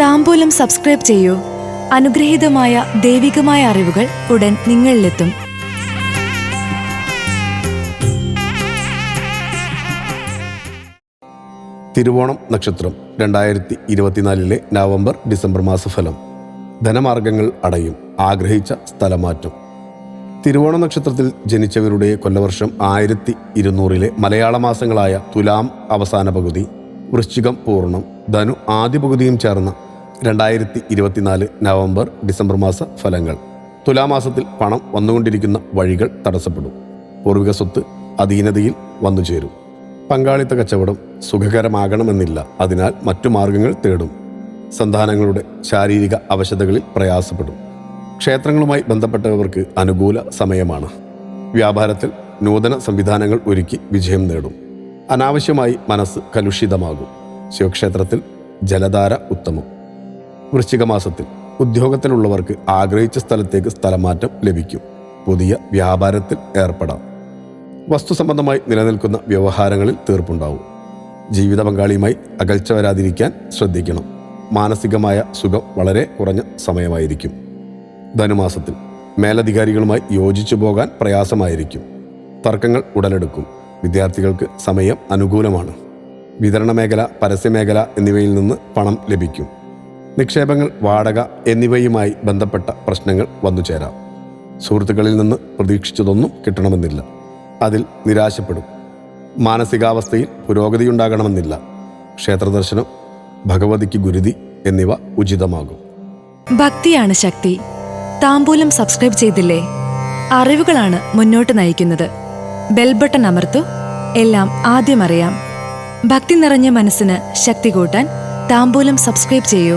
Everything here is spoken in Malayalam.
താമ്പൂലം സബ്സ്ക്രൈബ് ചെയ്യൂ. അനുഗ്രഹീതമായ ദൈവികമായ അറിവുകൾ ഉടൻ നിങ്ങളിലെത്തും. തിരുവോണം നക്ഷത്രം രണ്ടായിരത്തി ഇരുപത്തിനാലിലെ നവംബർ ഡിസംബർ മാസഫലം. ധനമാർഗങ്ങൾ അടയും. ആഗ്രഹിച്ച സ്ഥലമാറ്റം. തിരുവോണ നക്ഷത്രത്തിൽ ജനിച്ചവരുടെ കൊല്ലവർഷം ആയിരത്തി ഇരുന്നൂറിലെ മലയാള മാസങ്ങളായ തുലാം അവസാന പകുതി വൃശ്ചികം പൂർണം ധനു ആദ്യ പകുതിയും ചേർന്ന രണ്ടായിരത്തി ഇരുപത്തിനാല് നവംബർ ഡിസംബർ മാസ ഫലങ്ങൾ. തുലാമാസത്തിൽ പണം വന്നുകൊണ്ടിരിക്കുന്ന വഴികൾ തടസ്സപ്പെടും. പൂർവിക സ്വത്ത് അധീനതയിൽ വന്നു ചേരും. പങ്കാളിത്ത കച്ചവടം സുഖകരമാകണമെന്നില്ല. അതിനാൽ മറ്റു മാർഗങ്ങൾ തേടും. സന്താനങ്ങളുടെ ശാരീരിക അവശതകളിൽ പ്രയാസപ്പെടും. ക്ഷേത്രങ്ങളുമായി ബന്ധപ്പെട്ടവർക്ക് അനുകൂല സമയമാണ്. വ്യാപാരത്തിൽ നൂതന സംവിധാനങ്ങൾ ഒരുക്കി വിജയം നേടും. അനാവശ്യമായി മനസ്സ് കലുഷിതമാകും. ശിവക്ഷേത്രത്തിൽ ജലധാര ഉത്തമം. വൃശ്ചിക മാസത്തിൽ ഉദ്യോഗത്തിലുള്ളവർക്ക് ആഗ്രഹിച്ച സ്ഥലത്തേക്ക് സ്ഥലമാറ്റം ലഭിക്കും. പുതിയ വ്യാപാരത്തിൽ ഏർപ്പെടാം. വസ്തു സംബന്ധമായി നിലനിൽക്കുന്ന വ്യവഹാരങ്ങളിൽ തീർപ്പുണ്ടാവും. ജീവിത പങ്കാളിയുമായി അകൽച്ച വരാതിരിക്കാൻ ശ്രദ്ധിക്കണം. മാനസികമായ സുഖം വളരെ കുറഞ്ഞ സമയമായിരിക്കും. ധനുമാസത്തിൽ മേലധികാരികളുമായി യോജിച്ചു പോകാൻ പ്രയാസമായിരിക്കും. തർക്കങ്ങൾ ഉടലെടുക്കും. വിദ്യാർത്ഥികൾക്ക് സമയം അനുകൂലമാണ്. വിതരണ മേഖല പരസ്യമേഖല എന്നിവയിൽ നിന്ന് പണം ലഭിക്കും. നിക്ഷേപങ്ങൾ വാടക എന്നിവയുമായി ബന്ധപ്പെട്ട പ്രശ്നങ്ങൾ വന്നുചേരാം. സുഹൃത്തുക്കളിൽ നിന്ന് പ്രതീക്ഷിച്ചതൊന്നും കിട്ടണമെന്നില്ല. അതിൽ നിരാശപ്പെടും. മാനസികാവസ്ഥയിൽ പുരോഗതിയുണ്ടാകണമെന്നില്ല. ക്ഷേത്രദർശനം ഭഗവതിക്ക് ഗുരുതി എന്നിവ ഉചിതമാകും. ഭക്തിയാണ് ശക്തി. താമ്പൂലം സബ്സ്ക്രൈബ് ചെയ്തില്ലേ? അറിവുകളാണ് മുന്നോട്ട് നയിക്കുന്നത്. ബെൽബട്ടൺ അമർത്തു. എല്ലാം ആദ്യം അറിയാം. ഭക്തി നിറഞ്ഞ മനസ്സിന് ശക്തി കൂട്ടാൻ താമ്പൂലം സബ്സ്ക്രൈബ് ചെയ്യൂ.